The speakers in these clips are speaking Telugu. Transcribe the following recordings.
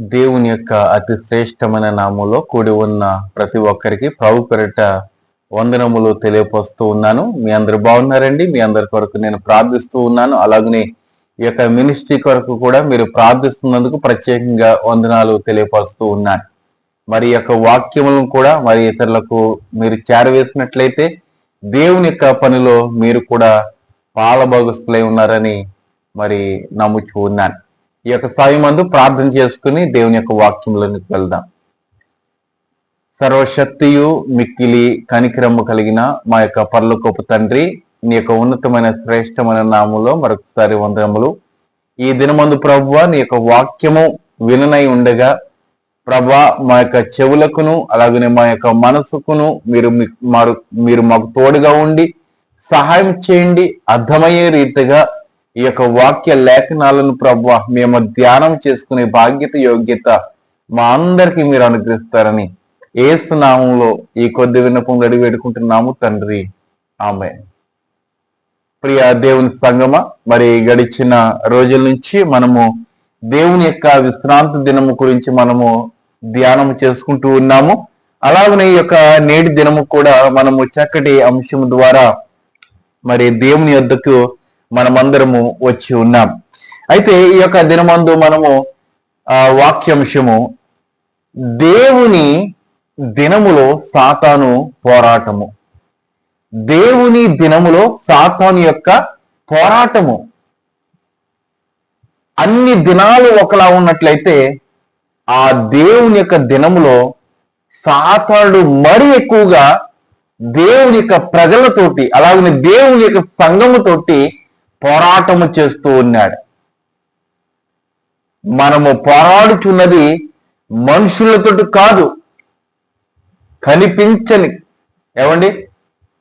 దేవుని యొక్క అతి శ్రేష్టమైన నామంలో కూడి ఉన్న ప్రతి ఒక్కరికి ప్రభు పెరట వందనములు తెలియపరుస్తూ ఉన్నాను. మీ అందరు బాగున్నారండి? మీ అందరి కొరకు నేను ప్రార్థిస్తూ ఉన్నాను. అలాగనే ఈ యొక్క మినిస్ట్రీ కొరకు కూడా మీరు ప్రార్థిస్తున్నందుకు ప్రత్యేకంగా వందనాలు తెలియపరుస్తూ ఉన్నాను. మరి యొక్క వాక్యములను కూడా మరి ఇతరులకు మీరు చేరవేసినట్లయితే దేవుని యొక్క పనిలో మీరు కూడా పాలభాగస్తులై ఉన్నారని మరి నమ్ముచూ ఉన్నాను. ఈ యొక్క సమయమందు ప్రార్థన చేసుకుని దేవుని యొక్క వాక్యంలోనికి వెళ్దాం. సర్వశక్తియు మిక్కిలి కనికరము కలిగిన మా యొక్క పర్లకొప్పు తండ్రి నీ యొక్క ఉన్నతమైన శ్రేష్టమైన నామంలో మరొకసారి వందనములు. ఈ దినమందు ప్రభువ నీ యొక్క వాక్యము విననై ఉండగా ప్రభా మా యొక్క చెవులకును అలాగనే మా యొక్క మనసుకును మీరు మారు మీరు మాకు తోడుగా ఉండి సహాయం చేయండి అర్థమయ్యే రీతిగా ఈ యొక్క వాక్య లేఖనాలను ప్రభు మేము ధ్యానం చేసుకునే బాధ్యత యోగ్యత మా అందరికి మీరు అనుగ్రహిస్తారని ఏసు నామంలో ఈ కొద్ది విన్నపం గడి వేడుకుంటున్నాము తండ్రి. ఆమె. ప్రియ దేవుని సంగమ మరి గడిచిన రోజుల నుంచి మనము దేవుని యొక్క విశ్రాంతి దినము గురించి మనము ధ్యానం చేసుకుంటూ ఉన్నాము. అలాగనే ఈ యొక్క నేటి దినము కూడా మనము చక్కటి అంశం ద్వారా మరి దేవుని యొద్దకు మనమందరము వచ్చి ఉన్నాం. అయితే ఈ యొక్క దినమందు మనము ఆ వాక్యాంశము దేవుని దినములో సాతాను పోరాటము. దేవుని దినములో సాతాను యొక్క పోరాటము. అన్ని దినాలు ఒకలా ఉన్నట్లయితే ఆ దేవుని యొక్క దినములో సాతానుడు మరి ఎక్కువగా దేవుని యొక్క ప్రజలతోటి అలాగనే దేవుని యొక్క సంఘముతోటి పోరాటము చేస్తూ ఉన్నాడు. మనము పోరాడుచున్నది మనుషులతోటి కాదు కనిపించని ఏమండి?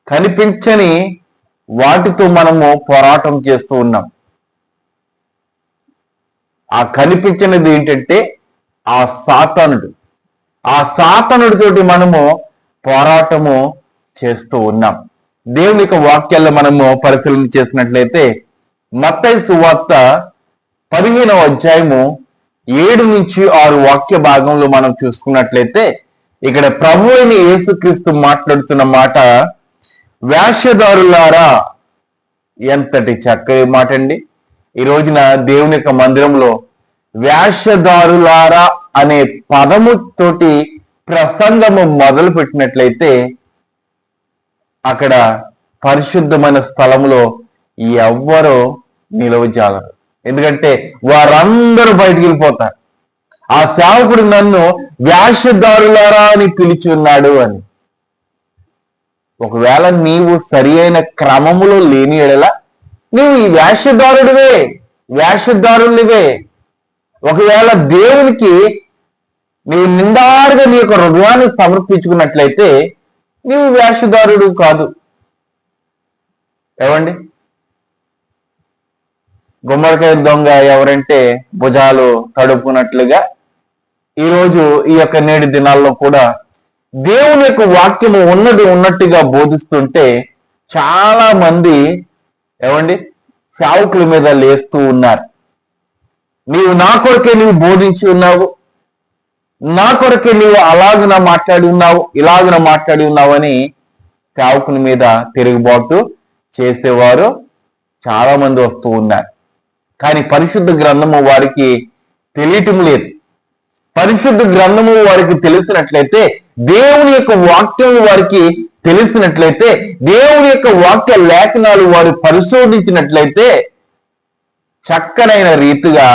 కనిపించని వాటితో మనము పోరాటం చేస్తూ ఉన్నాం. ఆ కనిపించినది ఏంటంటే ఆ సాతనుడు. ఆ సాతనుడితోటి మనము పోరాటము చేస్తూ ఉన్నాం. దేవుని యొక్క వాక్యాల్లో మనము పరిశీలన చేసినట్లయితే మత్తయి సువార్త పదిహేనవ అధ్యాయము ఏడు నుంచి ఆరు వాక్య భాగంలో మనం చూసుకున్నట్లయితే ఇక్కడ ప్రభు అయిన యేసుక్రీస్తు మాట్లాడుతున్న మాట వేషధారులారా ఎంతటి చక్కని మాట అండి ఈ రోజున దేవుని యొక్క మందిరంలో వేషధారులారా అనే పదము తోటి ప్రసంగము మొదలు పెట్టినట్లయితే అక్కడ పరిశుద్ధమైన స్థలంలో ఎవ్వరూ నిలవజాలరు ఎందుకంటే వారందరూ బయటికి వెళ్ళిపోతారు. ఆ సేవకుడు నన్ను వ్యాసదారులారా అని పిలిచి ఉన్నాడు అని. ఒకవేళ నీవు సరి అయిన క్రమములో లేని ఎడలా నీవు ఈ వేషధారుడివే వేషధారునివే. ఒకవేళ దేవునికి నీవు నిండారుగా నీ యొక్క హృదయాన్ని సమర్పించుకున్నట్లయితే నీవు వేషధారుడు కాదు. ఏమండి? గుమ్మడికాయ దొంగ ఎవరంటే భుజాలు తడుపునట్లుగా ఈరోజు ఈ యొక్క నేటి దినాల్లో కూడా దేవుని యొక్క వాక్యము ఉన్నది ఉన్నట్టుగా బోధిస్తుంటే చాలా మంది ఏమండి? సేవకుల మీద లేస్తూ ఉన్నారు. నీవు నా కొరకే నీవు బోధించి ఉన్నావు. నా కొరకే నీవు అలాగున మాట్లాడి ఉన్నావు ఇలాగున మాట్లాడి ఉన్నావని సేవకుని మీద తిరుగుబాటు చేసేవారు చాలా మంది వస్తూ ఉన్నారు. కానీ పరిశుద్ధ గ్రంథము వారికి తెలియటం లేదు. పరిశుద్ధ గ్రంథము వారికి తెలిసినట్లయితే దేవుని యొక్క వాక్యం వారికి తెలిసినట్లయితే దేవుని యొక్క వాక్య లేఖనాలు వారు పరిశోధించినట్లయితే చక్కనైన రీతిగా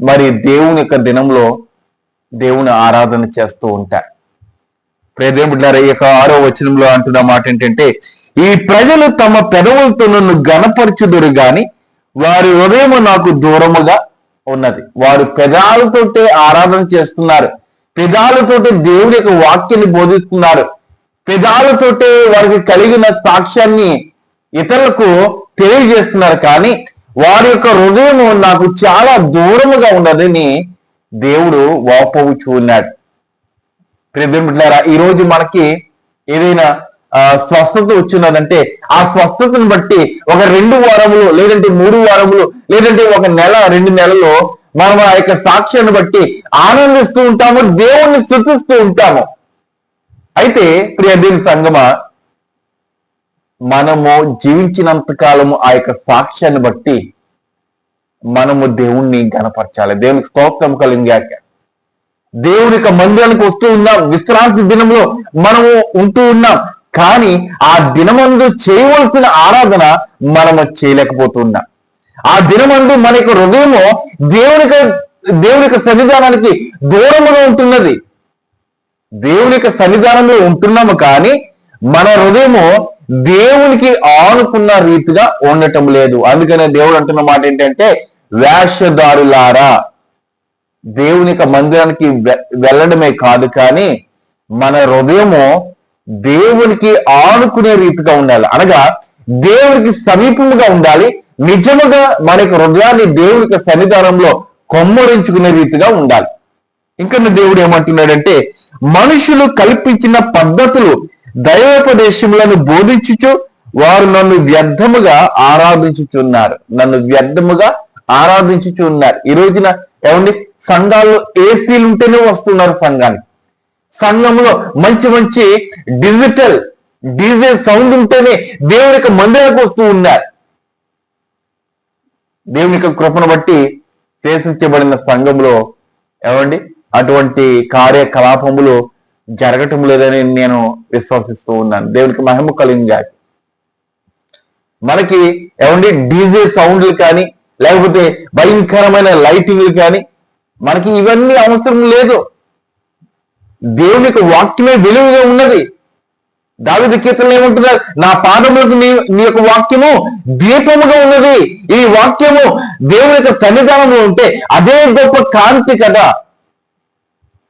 మరి దేవుని యొక్క దినంలో దేవుని ఆరాధన చేస్తూ ఉంటారు. ప్రేదేవుడారా ఈ యొక్క ఆరో వచనంలో అంటున్న మాట ఏంటంటే ఈ ప్రజలు తమ పెదవులతో నన్ను గణపరచుదురు గాని వారి హృదయము నాకు దూరముగా ఉన్నది. వారు పెదాలతోటే ఆరాధన చేస్తున్నారు. పెదాలతోటే దేవుని యొక్క వాక్యాన్ని బోధిస్తున్నారు. పెదాలతోటే వారికి కలిగిన సాక్ష్యాన్ని ఇతరులకు తెలియజేస్తున్నారు. కానీ వారి యొక్క హృదయము నాకు చాలా దూరముగా ఉన్నదని దేవుడు వాపోవుచూ ఉన్నాడు. ప్రియమిట్లారా ఈ రోజు మనకి ఏదైనా స్వస్థత వచ్చినదంటే ఆ స్వస్థతను బట్టి ఒక రెండు వారములు లేదంటే మూడు వారములు లేదంటే ఒక నెల రెండు నెలలు మనం ఆ యొక్క సాక్ష్యాన్ని బట్టి ఆనందిస్తూ ఉంటాము దేవుణ్ణి స్థుతిస్తూ ఉంటాము. అయితే ప్రియ దీని సంగమ మనము జీవించినంత కాలము ఆ యొక్క సాక్ష్యాన్ని బట్టి మనము దేవుణ్ణి గనపరచాలి దేవునికి స్తోత్రం కలిగాక దేవుని యొక్క మందిరానికి వస్తూ ఉన్నాం విశ్రాంతి దినంలో మనము ఉంటూ ఉన్నాం. కానీ ఆ దినమందు చేయవలసిన ఆరాధన మనము చేయలేకపోతున్నాం. ఆ దినమందు మన యొక్క హృదయము దేవుని దేవుని యొక్క సన్నిధానానికి దూరముగా ఉంటున్నది. దేవుని యొక్క సన్నిధానంలో ఉంటున్నాము కానీ మన హృదయము దేవునికి ఆనుకున్న రీతిగా ఉండటం లేదు. అందుకనే దేవుడు అంటున్న మాట ఏంటంటే వేషధారులారా దేవుని యొక్క మందిరానికి వె- వెళ్ళడమే కాదు కానీ మన హృదయము దేవునికి ఆనుకునే రీతిగా ఉండాలి. అనగా దేవునికి సమీపముగా ఉండాలి. నిజముగా మన యొక్క హృదయాన్ని దేవునికి సన్నిధానంలో కొమ్మరించుకునే రీతిగా ఉండాలి. ఇంకా దేవుడు ఏమంటున్నాడంటే మనుషులు కల్పించిన పద్ధతులు దైవోపదేశములను బోధించుచు వారు నన్ను వ్యర్థముగా ఆరాధించుచున్నారు. నన్ను వ్యర్థముగా ఆరాధించుచున్నారు. ఈ రోజున ఏమండి? సంఘాల్లో ఏసీలు ఉంటేనే వస్తున్నారు సంఘానికి. సంఘంలో మంచి మంచి డిజిటల్ డీజే సౌండ్ ఉంటేనే దేవుని యొక్క మందిరానికి వస్తూ ఉన్నారు. దేవుని యొక్క కృపను బట్టి శేషించబడిన సంఘంలో ఏమండి? అటువంటి కార్యకలాపములు జరగటం లేదని నేను విశ్వసిస్తూ ఉన్నాను. దేవునికి మహిమ కలిగింది మనకి ఏమండి? డీజే సౌండ్లు కానీ లేకపోతే భయంకరమైన లైటింగ్లు కానీ మనకి ఇవన్నీ అవసరం లేదు. దేవుని యొక్క వాక్యమే విలువగా ఉన్నది. దావిద కీర్తనలు ఏమంటున్నారు? నా పాదములకు నీ నీ యొక్క వాక్యము దీపముగా ఉన్నది. ఈ వాక్యము దేవుని యొక్క సన్నిధానంలో ఉంటే అదే గొప్ప కాంతి కదా.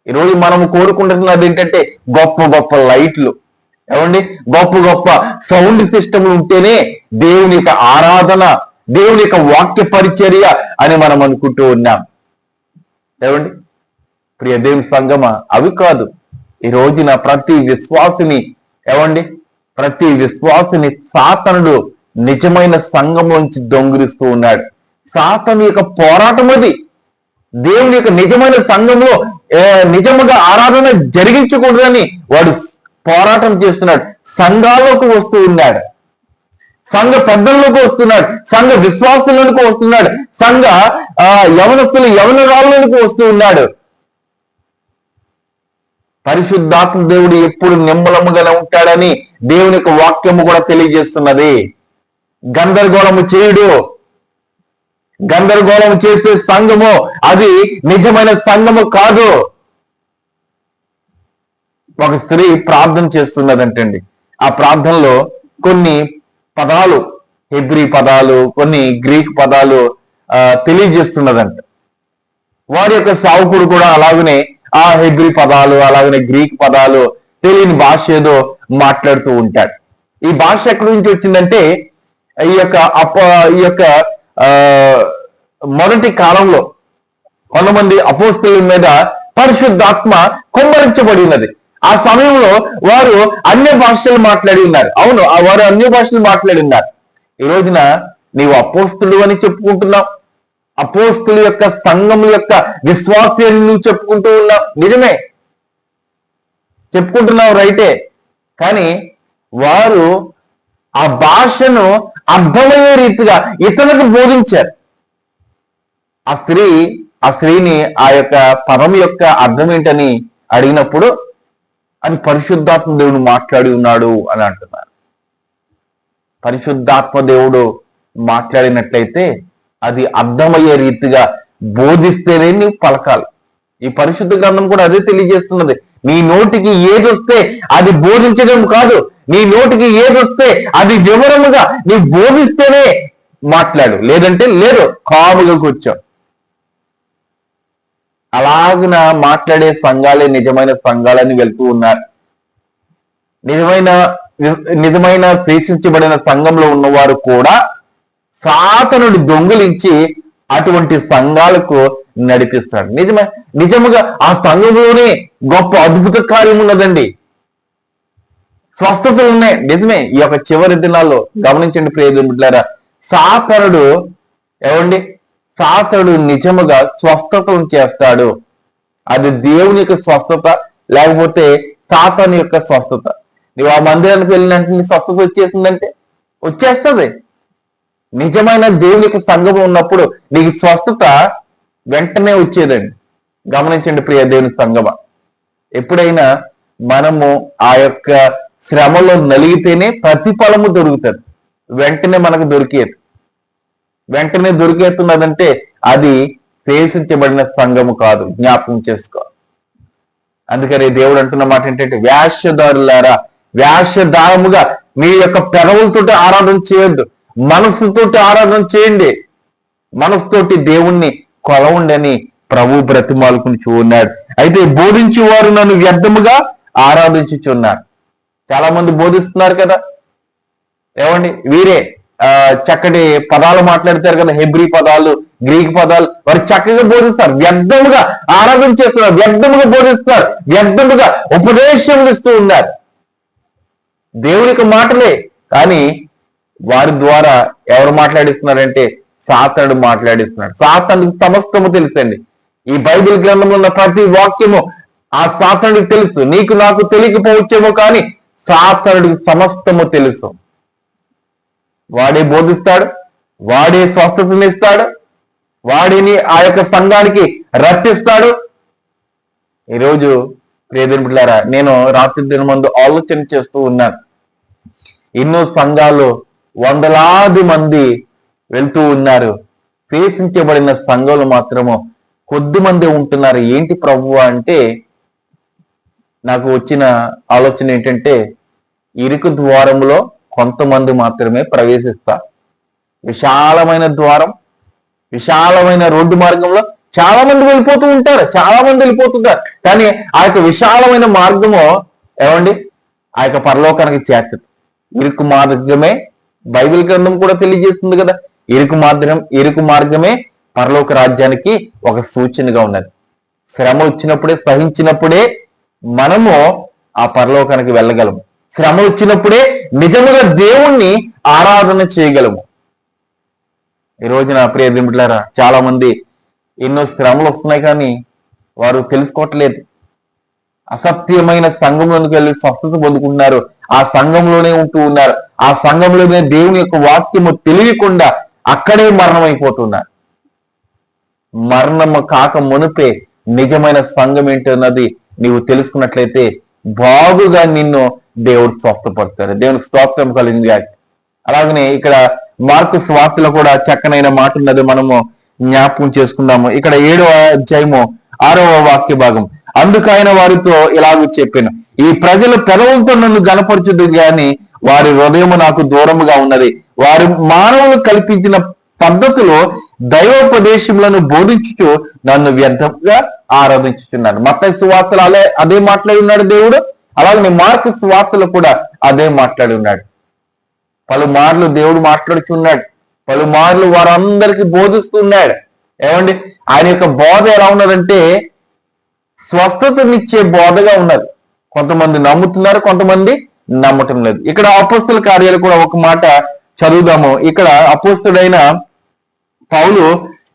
ఈరోజు మనము కోరుకుంటున్నది ఏంటంటే గొప్ప గొప్ప లైట్లు. ఏమండి? గొప్ప గొప్ప సౌండ్ సిస్టమ్లు ఉంటేనే దేవుని యొక్క ఆరాధన దేవుని యొక్క వాక్య పరిచర్య అని మనం అనుకుంటూ ఉన్నాం. ఏమండి? ప్రియ దేవుని సంగమ అవి కాదు. ఈ రోజున ప్రతి విశ్వాసిని ఏమండి? ప్రతి విశ్వాసిని సాతనుడు నిజమైన సంఘంలోంచి దొంగిలిస్తూ ఉన్నాడు. సాతను యొక్క పోరాటం అది. దేవుని యొక్క నిజమైన సంఘంలో నిజముగా ఆరాధన జరిగించకూడదని వాడు పోరాటం చేస్తున్నాడు. సంఘాల్లోకి వస్తూ ఉన్నాడు. సంఘ పెద్దల్లోకి వస్తున్నాడు. సంఘ విశ్వాసులకు వస్తున్నాడు. సంఘ ఆ, యవనస్తులు యవనరాళ్ళలోకి వస్తూ ఉన్నాడు. పరిశుద్ధాత్మ దేవుడు ఎప్పుడు నిమ్మలముగానే ఉంటాడని దేవుని యొక్క వాక్యము కూడా తెలియజేస్తున్నది. గందరగోళము చేయుడు. గందరగోళం చేసే సంఘము అది నిజమైన సంఘము కాదు. ఒక స్త్రీ ప్రార్థన చేస్తున్నదంటండి. ఆ ప్రార్థనలో కొన్ని పదాలు హెబ్రీ పదాలు కొన్ని గ్రీక్ పదాలు ఆ, తెలియజేస్తున్నదంట. వారి యొక్క సావుకుడు కూడా అలాగనే ఆ హెబ్రి పదాలు అలాగనే గ్రీక్ పదాలు తెలియని భాష ఏదో మాట్లాడుతూ ఉంటాడు. ఈ భాష ఎక్కడి నుంచి వచ్చిందంటే ఈ యొక్క అప్ప ఈ యొక్క ఆ మొదటి కాలంలో కొంతమంది అపోస్తుల మీద పరిశుద్ధాత్మ కుమ్మరించబడినది. ఆ సమయంలో వారు అన్య భాషలు మాట్లాడి ఉన్నారు. అవును ఆ వారు అన్య భాషలు మాట్లాడి ఉన్నారు. ఈ రోజున నీవు అపోస్తులు అని చెప్పుకుంటున్నావు. అపోస్తుల యొక్క సంఘం యొక్క విశ్వాసాన్ని నువ్వు చెప్పుకుంటూ ఉన్నావు. నిజమే. చెప్పుకుంటున్నావు రైటే. కానీ వారు ఆ భాషను అర్థమయ్యే రీతిగా ఇతరులకు బోధించారు. ఆ స్త్రీ ఆ స్త్రీని ఆ యొక్క పదం యొక్క అర్థం ఏంటని అడిగినప్పుడు అది పరిశుద్ధాత్మ దేవుడు మాట్లాడి ఉన్నాడు అని అంటున్నారు. పరిశుద్ధాత్మ దేవుడు మాట్లాడినట్లయితే అది అర్థమయ్యే రీతిగా బోధిస్తేనే నీవు పలకాలి. ఈ పరిశుద్ధ గ్రంథం కూడా అదే తెలియజేస్తున్నది. నీ నోటికి ఏది వస్తే అది బోధించడం కాదు. నీ నోటికి ఏది వస్తే అది వివరముగా నీ బోధిస్తేనే మాట్లాడు. లేదంటే లేదు కాముగా కూర్చో అలాగిన మాట్లాడే సంఘాలే నిజమైన సంఘాలని వెళ్తూ ఉన్నారు. నిజమైన నిజమైన శేషించబడిన సంఘంలో ఉన్నవారు కూడా సాతనుడు దొంగిలించి అటువంటి సంఘాలకు నడిపిస్తాడు. నిజమే నిజముగా ఆ సంఘంలోనే గొప్ప అద్భుత కార్యం ఉన్నదండి. స్వస్థతలు ఉన్నాయి. నిజమే ఈ యొక్క చివరి దినాల్లో గమనించండి ప్రియమిట్లారా సాతనుడు ఏమండి? సాతనుడు నిజముగా స్వస్థతను చేస్తాడు. అది దేవుని యొక్క స్వస్థత లేకపోతే సాతాను యొక్క స్వస్థత. నువ్వు ఆ మందిరానికి వెళ్ళినట్టు నీ స్వస్థత వచ్చేసిందంటే వచ్చేస్తుంది. నిజమైన దేవుని సంఘం ఉన్నప్పుడు నీకు స్వస్థత వెంటనే వచ్చేదండి. గమనించండి ప్రియ దేవుని సంగమ ఎప్పుడైనా మనము ఆ యొక్క శ్రమలో నలిగితేనే ప్రతిఫలము దొరుకుతుంది. వెంటనే మనకు దొరికేది. వెంటనే దొరికేస్తున్నదంటే అది శేషించబడిన సంఘము కాదు. జ్ఞాపకం చేసుకో. అందుకని దేవుడు అంటున్న మాట ఏంటంటే వ్యాసదారులారా వ్యాసదారముగా మీ యొక్క పెదవులతోటి ఆరాధన చేయొద్దు. మనసుతోటి ఆరాధన చేయండి. మనసుతోటి దేవుణ్ణి కొలవండని ప్రభు బ్రతిమాలుకుని ఉన్నాడు అయితే బోధించి వారు నన్ను వ్యర్థముగా ఆరాధించుచున్నారు. చాలా మంది బోధిస్తున్నారు కదా. ఏమండి? వీరే ఆ చక్కటి పదాలు మాట్లాడతారు కదా. హెబ్రి పదాలు గ్రీక్ పదాలు. వారు చక్కగా బోధిస్తారు. వ్యర్థముగా ఆరాధన చేస్తున్నారు. వ్యర్థముగా బోధిస్తున్నారు. వ్యర్థముగా ఉపదేశం ఇస్తూ ఉన్నారు. దేవునికి మాటలే. కానీ వారి ద్వారా ఎవరు మాట్లాడిస్తున్నారంటే సాతనుడు మాట్లాడిస్తున్నాడు. సాతనుడికి సమస్తము తెలుసండి. ఈ బైబిల్ గ్రంథంలో ఉన్న ప్రతి వాక్యము ఆ సాతనుడికి తెలుసు. నీకు నాకు తెలియకపోవచ్చేమో కానీ సాతనుడికి సమస్తము తెలుసు. వాడే బోధిస్తాడు వాడే స్వస్థతనిస్తాడు వాడిని ఆ యొక్క సంఘానికి రక్షిస్తాడు ఈరోజు ప్రియదేని నేను రాత్రి దిన ముందు ఆలోచన చేస్తూ ఉన్నాను. ఎన్నో సంఘాలు వందలాది మంది వెళ్తూ ఉన్నారు. శేషించబడిన సంఘాలు మాత్రము కొద్ది మంది ఉంటున్నారు. ఏంటి ప్రభు అంటే నాకు వచ్చిన ఆలోచన ఏంటంటే ఇరుకు ద్వారంలో కొంతమంది మాత్రమే ప్రవేశిస్తారు విశాలమైన ద్వారం విశాలమైన రోడ్డు మార్గంలో చాలా మంది వెళ్ళిపోతూ ఉంటారు చాలా మంది వెళ్ళిపోతుంటారు కానీ ఆ యొక్క విశాలమైన మార్గము ఏమండి? ఆ యొక్క పరలోకానికి చేర్చదు. ఇరుకు మార్గమే బైబిల్ గ్రంథం కూడా తెలియజేస్తుంది కదా. ఇరుకు మార్గం ఇరుకు మార్గమే పరలోక రాజ్యానికి ఒక సూచనగా ఉన్నది. శ్రమ వచ్చినప్పుడే సహించినప్పుడే మనము ఆ పరలోకానికి వెళ్ళగలము. శ్రమ వచ్చినప్పుడే నిజముగా దేవుణ్ణి ఆరాధన చేయగలము. ఈ రోజున ప్రియ దిమిట్లారా చాలా మంది ఎన్నో శ్రమలు వస్తున్నాయి కానీ వారు తెలుసుకోవట్లేదు. అసత్యమైన సంఘంలోనికి వెళ్ళి స్వస్థత పొందుకుంటున్నారు. ఆ సంఘంలోనే ఉంటూ ఉన్నారు. ఆ సంఘంలోనే దేవుని యొక్క వాక్యము తెలియకుండా అక్కడే మరణం అయిపోతున్నారు మరణము కాక మునిపే నిజమైన సంఘం ఏంటన్నది నీవు తెలుసుకున్నట్లయితే బాగుగా నిన్ను దేవుడు స్వస్థపడతాడు దేవునికి స్తోత్రం కలిగింది అలాగనే ఇక్కడ మార్కు స్వార్థలో కూడా చక్కనైన మాట ఉన్నది మనము జ్ఞాపకం చేసుకుందాము. ఇక్కడ ఏడవ అధ్యాయము ఆరవ వాక్య భాగం. అందుకైన వారితో ఇలాగ చెప్పాను. ఈ ప్రజలు పెదవులతో నన్ను గనపరచుదు గాని వారి హృదయము నాకు దూరముగా ఉన్నది. వారి మానవులు కల్పించిన పద్ధతిలో దైవోపదేశములను బోధించుచు నన్ను వ్యర్థంగా ఆరాధించుచున్నాను. మత సువార్తలు అదే అదే మాట్లాడి ఉన్నాడు దేవుడు. అలాగే మార్కు సువార్తలు కూడా అదే మాట్లాడి ఉన్నాడు. పలుమార్లు దేవుడు మాట్లాడుచున్నాడు. పలుమార్లు వారందరికీ బోధిస్తున్నాడు. ఏమండి? ఆయన యొక్క బోధ ఎలా ఉన్నదంటే స్వస్థతనిచ్చే బోధగా ఉన్నది. కొంతమంది నమ్ముతున్నారు కొంతమంది నమ్మటం లేదు. ఇక్కడ అపోస్తుల కార్యాలు కూడా ఒక మాట చదువుదాము. ఇక్కడ అపోస్తుడైన పౌలు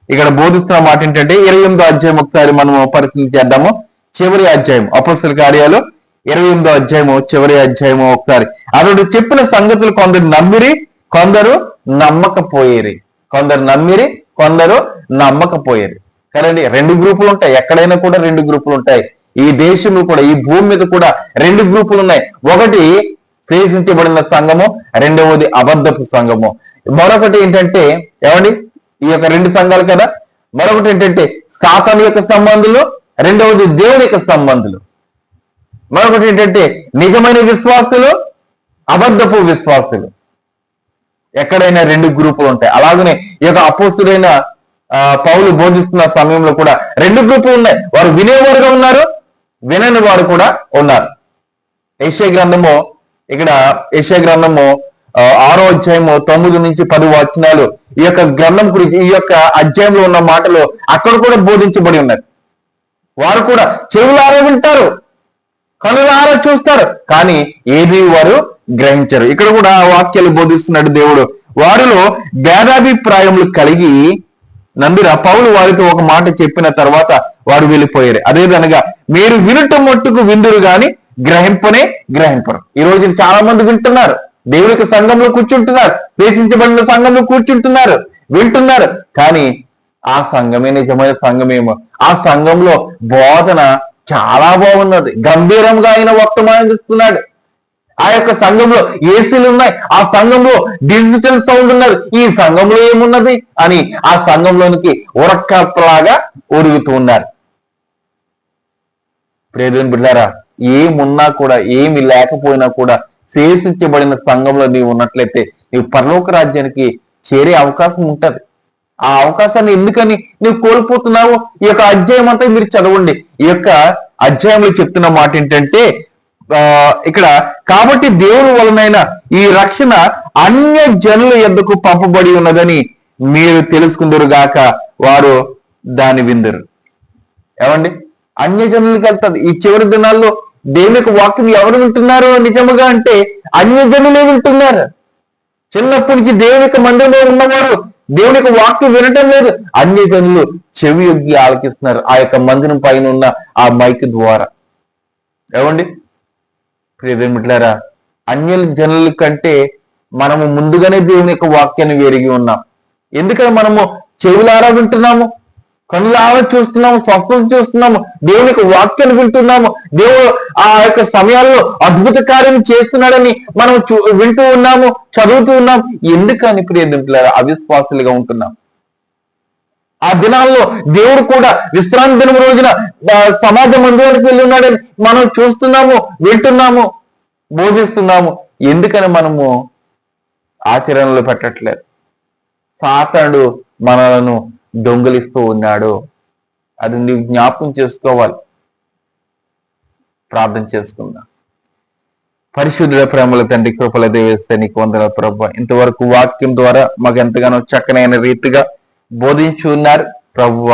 ఇక్కడ బోధిస్తున్న మాట ఏంటంటే ఇరవై ఎనిమిదో అధ్యాయం ఒకసారి మనము పరిశీలన చేద్దాము. చివరి అధ్యాయం అపోస్తుల కార్యాలు ఇరవై ఎనిమిదో అధ్యాయము చివరి అధ్యాయము ఒకసారి. అతడు చెప్పిన సంగతులు కొందరు నమ్మిరి కొందరు నమ్మకపోయేరి. కొందరు నమ్మిరి కొందరు నమ్మకపోయేరి. కదండి రెండు గ్రూపులు ఉంటాయి. ఎక్కడైనా కూడా రెండు గ్రూపులు ఉంటాయి. ఈ దేశంలో కూడా ఈ భూమి మీద కూడా రెండు గ్రూపులు ఉన్నాయి. ఒకటి శేషించబడిన సంఘము రెండవది అబద్ధపు సంఘము. మరొకటి ఏంటంటే ఏమండి? ఈ యొక్క రెండు సంఘాలు కదా? మరొకటి ఏంటంటే సాతాను యొక్క సంబంధులు రెండవది దేవుని యొక్క సంబంధులు. మరొకటి ఏంటంటే నిజమైన విశ్వాసులు అబద్ధపు విశ్వాసులు. ఎక్కడైనా రెండు గ్రూపులు ఉంటాయి. అలాగనే ఈ యొక్క అపోస్తుడైన పౌలు బోధిస్తున్న సమయంలో కూడా రెండు గ్రూపులు ఉన్నాయి. వారు వినేవారుగా ఉన్నారు వినని వారు కూడా ఉన్నారు. ఏషియా గ్రంథము ఇక్కడ ఏషియా గ్రంథము ఆరో అధ్యాయము తొమ్మిది నుంచి పది వచనాలు ఈ యొక్క గ్రంథం గురించి ఈ యొక్క అధ్యాయంలో ఉన్న మాటలు అక్కడ కూడా బోధించబడి ఉన్నది. వారు కూడా చెవులారా వింటారు కనులారా చూస్తారు కానీ ఏది వారు గ్రహించరు. ఇక్కడ కూడా వాక్యాలు బోధిస్తున్నాడు దేవుడు. వారిలో భేదాభిప్రాయములు కలిగి నందిర పౌలు వారితో ఒక మాట చెప్పిన తర్వాత వారు వెళ్ళిపోయారు. అదేవిధంగా మీరు వినటం మట్టుకు విందురు గాని గ్రహింపనే గ్రహింపరు. ఈ రోజు చాలా మంది వింటున్నారు. దేవుడికి సంఘంలో కూర్చుంటున్నారు. దేశించబడిన సంఘంలో కూర్చుంటున్నారు. వింటున్నారు. కానీ ఆ సంఘమే నిజమైన సంఘమేమో. ఆ సంఘంలో బోధన చాలా బాగున్నది. గంభీరంగా ఆయన వక్తమానిస్తున్నాడు ఆ యొక్క సంఘంలో ఏసీలు ఉన్నాయి. ఆ సంఘంలో డిజిటల్ సౌండ్ ఉన్నది. ఈ సంఘంలో ఏమున్నది అని ఆ సంఘంలోనికి ఉరక్కలాగా ఉరుగుతూ ఉన్నారు. ప్రేరుని బిడ్డారా ఏమున్నా కూడా ఏమి లేకపోయినా కూడా శేషించబడిన సంఘంలో నీవు ఉన్నట్లయితే నీవు పరలోక రాజ్యానికి చేరే అవకాశం ఉంటది. ఆ అవకాశాన్ని ఎందుకని నువ్వు కోల్పోతున్నావు? ఈ యొక్క అధ్యాయం అంతా మీరు చదవండి. ఈ యొక్క అధ్యాయంలో చెప్తున్న మాట ఏంటంటే ఆ ఇక్కడ కాబట్టి దేవుని వలనైనా ఈ రక్షణ అన్య జనుల ఎద్దకు పంపబడి ఉన్నదని మీరు తెలుసుకుందరు గాక వారు దాని విందరు. ఏమండి? అన్య జనులకి వెళ్తుంది. ఈ చివరి దినాల్లో దేవునికి యొక్క వాక్యం ఎవరు వింటున్నారు నిజముగా అంటే అన్య జనులే వింటున్నారు. చిన్నప్పటి నుంచి దేవుని యొక్క మందిరంలో ఉన్నవారు దేవునికి వాక్యం వినటం లేదు. అన్య జనులు చెవి యొగ్గి ఆలకిస్తున్నారు. ఆ యొక్క మందిరం పైన ఉన్న ఆ మైక్ ద్వారా. ఏమండి? ప్రియమిట్లారా అన్య జనుల కంటే మనము ముందుగానే దేవుని యొక్క వాక్యాన్ని వెరిగి ఉన్నాం. ఎందుకని మనము చెవులారా వింటున్నాము? కనులారా చూస్తున్నాము స్వస్థత చూస్తున్నాము దేవుని యొక్క వాక్యాన్ని వింటున్నాము దేవుడు ఆ యొక్క సమయాల్లో అద్భుత కార్యం చేస్తున్నాడని మనం చూ- వింటూ ఉన్నాము చదువుతూ ఉన్నాం ఎందుకని ప్రియమిట్లారా అవిశ్వాసులుగా ఉంటున్నాం? ఆ దినాల్లో దేవుడు కూడా విశ్రాంతి దినం రోజున సమాజ మందిరానికి వెళ్ళి ఉన్నాడని మనం చూస్తున్నాము వింటున్నాము బోధిస్తున్నాము. ఎందుకని మనము ఆచరణలో పెట్టట్లేదు? సాతానుడు మనలను దొంగలిస్తూ ఉన్నాడు అది నీవు జ్ఞాపకం చేసుకోవాలి. ప్రార్థన చేసుకుందాం. పరిశుద్ధుల ప్రేమల తండ్రి కృపల దేవేస్తే నీకు వందల ప్రభ ఇంతవరకు వాక్యం ద్వారా మాకు ఎంతగానో చక్కనైన రీతిగా బోధించి ఉన్నారు. ప్రవ్వ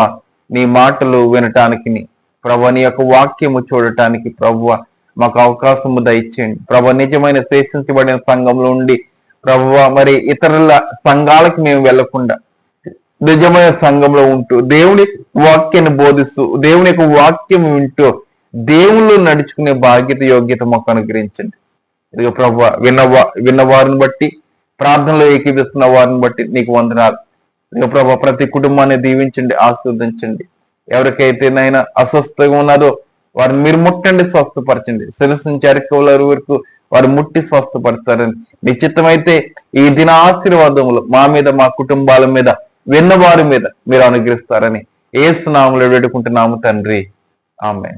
నీ మాటలు వినటానికి ప్రభ నీ యొక్క వాక్యము చూడటానికి ప్రవ్వ మాకు అవకాశము దయచేయండి. ప్రభ నిజమైన శేషించబడిన సంఘంలో ఉండి ప్రభువ మరి ఇతరుల సంఘాలకు మేము వెళ్ళకుండా నిజమైన సంఘంలో ఉంటూ దేవుని వాక్యాన్ని బోధిస్తూ దేవుని యొక్క వాక్యం వింటూ దేవుళ్ళు నడుచుకునే బాధ్యత యోగ్యత మాకు అనుగ్రహించండి. ఇదిగో ప్రభు విన్న విన్న వారిని బట్టి ప్రార్థనలో ఏకీపిస్తున్న వారిని బట్టి నీకు వందనాలు. ఇదిగో ప్రభు ప్రతి కుటుంబాన్ని దీవించండి ఆస్వాదించండి ఎవరికైతే నైనా అస్వస్థగా ఉన్నారో వారిని మీరు ముట్టండి స్వస్థపరచండి. శిరస్సు నుంచి అరికల వరకు వారు ముట్టి స్వస్థపడతారని నిశ్చితమైతే ఈ దిన ఆశీర్వాదములు మా మీద మా కుటుంబాల మీద విన్నవారి మీద మీరు అనుగ్రహిస్తారని ఏసునామలు పెట్టుకుంటున్నాము వేడుకుంటున్నాము తండ్రి. ఆమె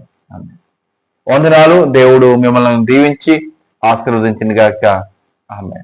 వందనాలు. దేవుడు మిమ్మల్ని దీవించి ఆశీర్వదించింది గాక ఆమె